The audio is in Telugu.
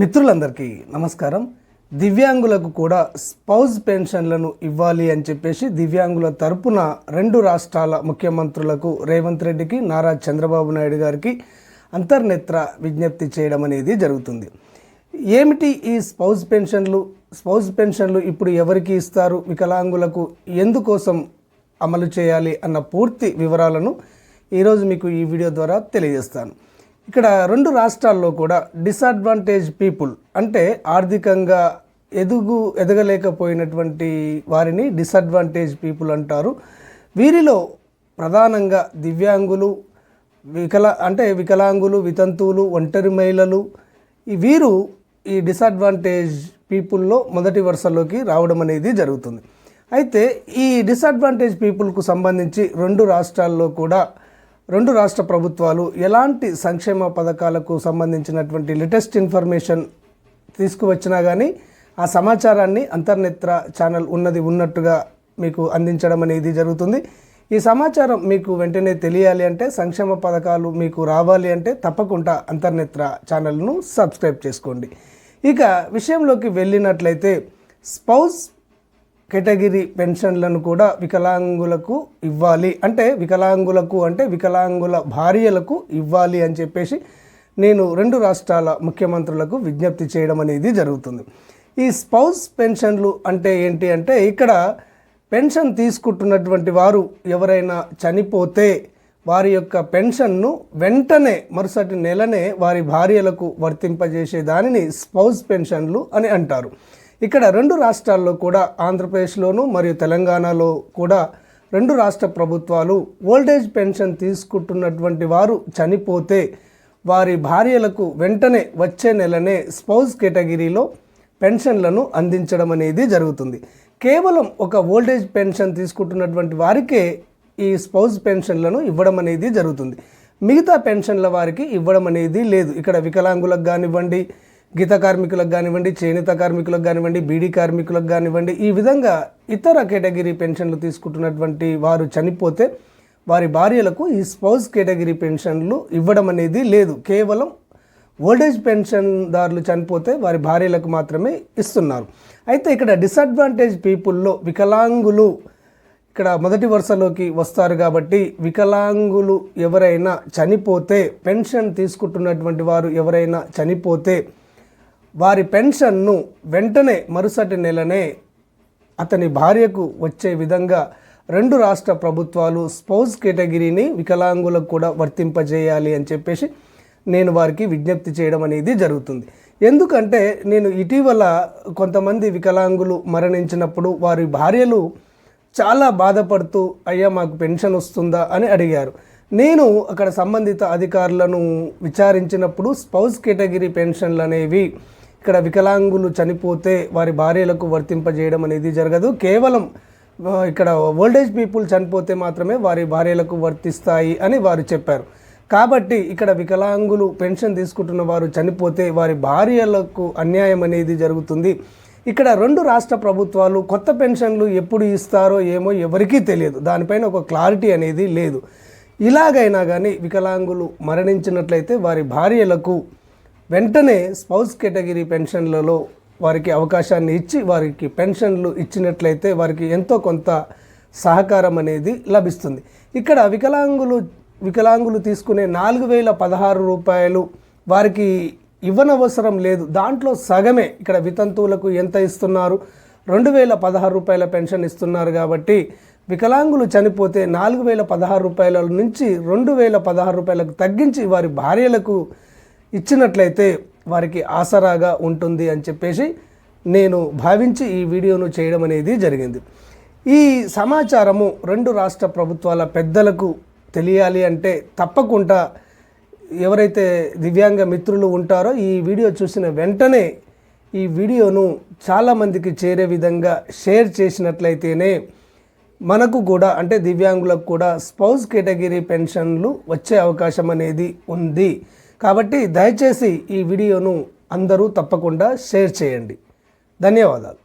మిత్రులందరికీ నమస్కారం. దివ్యాంగులకు కూడా స్పౌజ్ పెన్షన్లను ఇవ్వాలి అని చెప్పేసి దివ్యాంగుల తరపున రెండు రాష్ట్రాల ముఖ్యమంత్రులకు రేవంత్ రెడ్డికి నారా చంద్రబాబు నాయుడు గారికి అంతర్నేత్ర విజ్ఞప్తి చేయడం అనేది జరుగుతుంది. ఏమిటి ఈ స్పౌజ్ పెన్షన్లు? స్పౌజ్ పెన్షన్లు ఇప్పుడు ఎవరికి ఇస్తారు? వికలాంగులకు ఎందుకోసం అమలు చేయాలి అన్న పూర్తి వివరాలను ఈరోజు మీకు ఈ వీడియో ద్వారా తెలియజేస్తాను. ఇక్కడ రెండు రాష్ట్రాల్లో కూడా డిసడ్వాంటేజ్ పీపుల్ అంటే ఆర్థికంగా ఎదుగు ఎదగలేకపోయినటువంటి వారిని డిసడ్వాంటేజ్ పీపుల్ అంటారు. వీరిలో ప్రధానంగా దివ్యాంగులు వికల అంటే వికలాంగులు వితంతువులు ఒంటరి మహిళలు వీరు ఈ డిసడ్వాంటేజ్ పీపుల్లో మొదటి వరుసలోకి రావడం అనేది జరుగుతుంది. అయితే ఈ డిసడ్వాంటేజ్ పీపుల్కు సంబంధించి రెండు రాష్ట్రాల్లో కూడా రెండు రాష్ట్ర ప్రభుత్వాలు ఎలాంటి సంక్షేమ పథకాలకు సంబంధించినటువంటి లేటెస్ట్ ఇన్ఫర్మేషన్ తీసుకువచ్చినా కానీ ఆ సమాచారాన్ని అంతర్నేత్ర ఛానల్ ఉన్నది ఉన్నట్టుగా మీకు అందించడం అనేది జరుగుతుంది. ఈ సమాచారం మీకు వెంటనే తెలియాలి అంటే సంక్షేమ పథకాలు మీకు రావాలి అంటే తప్పకుండా అంతర్నేత్ర ఛానల్ను సబ్స్క్రైబ్ చేసుకోండి. ఇక విషయంలోకి వెళ్ళినట్లయితే స్పౌస్ కేటగిరీ పెన్షన్లను కూడా వికలాంగులకు ఇవ్వాలి. అంటే వికలాంగులకు అంటే వికలాంగుల భార్యలకు ఇవ్వాలి అని చెప్పేసి నేను రెండు రాష్ట్రాల ముఖ్యమంత్రులకు విజ్ఞప్తి చేయడం అనేది జరుగుతుంది. ఈ స్పౌస్ పెన్షన్లు అంటే ఏంటి అంటే ఇక్కడ పెన్షన్ తీసుకుంటున్నటువంటి వారు ఎవరైనా చనిపోతే వారి యొక్క పెన్షన్ను వెంటనే మరుసటి నెలనే వారి భార్యలకు వర్తింపజేసే దానిని స్పౌస్ పెన్షన్లు అని అంటారు. ఇక్కడ రెండు రాష్ట్రాల్లో కూడా ఆంధ్రప్రదేశ్లోను మరియు తెలంగాణలో కూడా రెండు రాష్ట్ర ప్రభుత్వాలు ఓల్డేజ్ పెన్షన్ తీసుకుంటున్నటువంటి వారు చనిపోతే వారి భార్యలకు వెంటనే వచ్చే నెలనే స్పౌజ్ కేటగిరీలో పెన్షన్లను అందించడం అనేది జరుగుతుంది. కేవలం ఒక ఓల్డేజ్ పెన్షన్ తీసుకుంటున్నటువంటి వారికే ఈ స్పౌజ్ పెన్షన్లను ఇవ్వడం అనేది జరుగుతుంది. మిగతా పెన్షన్ల వారికి ఇవ్వడం అనేది లేదు. ఇక్కడ వికలాంగులకు కానివ్వండి గీత కార్మికులకు కానివ్వండి చేనేత కార్మికులకు కానివ్వండి బీడీ కార్మికులకు కానివ్వండి ఈ విధంగా ఇతర కేటగిరీ పెన్షన్లు తీసుకుంటున్నటువంటి వారు చనిపోతే వారి భార్యలకు ఈ స్పౌజ్ కేటగిరీ పెన్షన్లు ఇవ్వడం అనేది లేదు. కేవలం ఓల్డేజ్ పెన్షన్దారులు చనిపోతే వారి భార్యలకు మాత్రమే ఇస్తున్నారు. అయితే ఇక్కడ డిసడ్వాంటేజ్ పీపుల్లో వికలాంగులు ఇక్కడ మొదటి వరుసలోకి వస్తారు కాబట్టి వికలాంగులు ఎవరైనా చనిపోతే పెన్షన్ తీసుకుంటున్నటువంటి వారు ఎవరైనా చనిపోతే వారి పెన్షన్ను వెంటనే మరుసటి నెలనే అతని భార్యకు వచ్చే విధంగా రెండు రాష్ట్ర ప్రభుత్వాలు స్పౌజ్ కేటగిరీని వికలాంగులకు కూడా వర్తింపజేయాలి అని చెప్పేసి నేను వారికి విజ్ఞప్తి చేయడం అనేది జరుగుతుంది. ఎందుకంటే నేను ఇటీవల కొంతమంది వికలాంగులు మరణించినప్పుడు వారి భార్యలు చాలా బాధపడుతూ అయ్యా మాకు పెన్షన్ వస్తుందా? అని అడిగారు. నేను అక్కడ సంబంధిత అధికారులను విచారించినప్పుడు స్పౌజ్ కేటగిరీ పెన్షన్లు అనేవి ఇక్కడ వికలాంగులు చనిపోతే వారి భార్యలకు వర్తింపజేయడం అనేది జరగదు. కేవలం ఇక్కడ ఓల్డేజ్ పీపుల్ చనిపోతే మాత్రమే వారి భార్యలకు వర్తిస్తాయి అని వారు చెప్పారు. కాబట్టి ఇక్కడ వికలాంగులు పెన్షన్ తీసుకుంటున్న వారు చనిపోతే వారి భార్యలకు అన్యాయం అనేది జరుగుతుంది. ఇక్కడ రెండు రాష్ట్ర ప్రభుత్వాలు కొత్త పెన్షన్లు ఎప్పుడు ఇస్తారో ఏమో ఎవరికీ తెలియదు. దానిపైన ఒక క్లారిటీ అనేది లేదు. ఇలాగైనా కానీ వికలాంగులు మరణించినట్లయితే వారి భార్యలకు వెంటనే స్పౌస్ కేటగిరీ పెన్షన్లలో వారికి అవకాశాన్ని ఇచ్చి వారికి పెన్షన్లు ఇచ్చినట్లయితే వారికి ఎంతో కొంత సహకారం అనేది లభిస్తుంది. ఇక్కడ వికలాంగులు వికలాంగులు తీసుకునే నాలుగు వేల పదహారు రూపాయలు వారికి ఇవ్వనవసరం లేదు. దాంట్లో సగమే ఇక్కడ వితంతువులకు ఎంత ఇస్తున్నారు? రెండు వేల పదహారు రూపాయల పెన్షన్ ఇస్తున్నారు కాబట్టి వికలాంగులు చనిపోతే నాలుగు వేల పదహారు రూపాయల నుంచి రెండు వేల పదహారు రూపాయలకు తగ్గించి వారి భార్యలకు ఇచ్చినట్లయితే వారికి ఆసరాగా ఉంటుంది అని చెప్పేసి నేను భావించి ఈ వీడియోను చేయడం అనేది జరిగింది. ఈ సమాచారము రెండు రాష్ట్ర ప్రభుత్వాల పెద్దలకు తెలియాలి అంటే తప్పకుండా ఎవరైతే దివ్యాంగ మిత్రులు ఉంటారో ఈ వీడియో చూసిన వెంటనే ఈ వీడియోను చాలామందికి చేరే విధంగా షేర్ చేసినట్లయితేనే మనకు కూడా అంటే దివ్యాంగులకు కూడా స్పౌస్ కేటగిరీ పెన్షన్లు వచ్చే అవకాశం అనేది ఉంది. కాబట్టి దయచేసి ఈ వీడియోను అందరూ తప్పకుండా షేర్ చేయండి. ధన్యవాదాలు.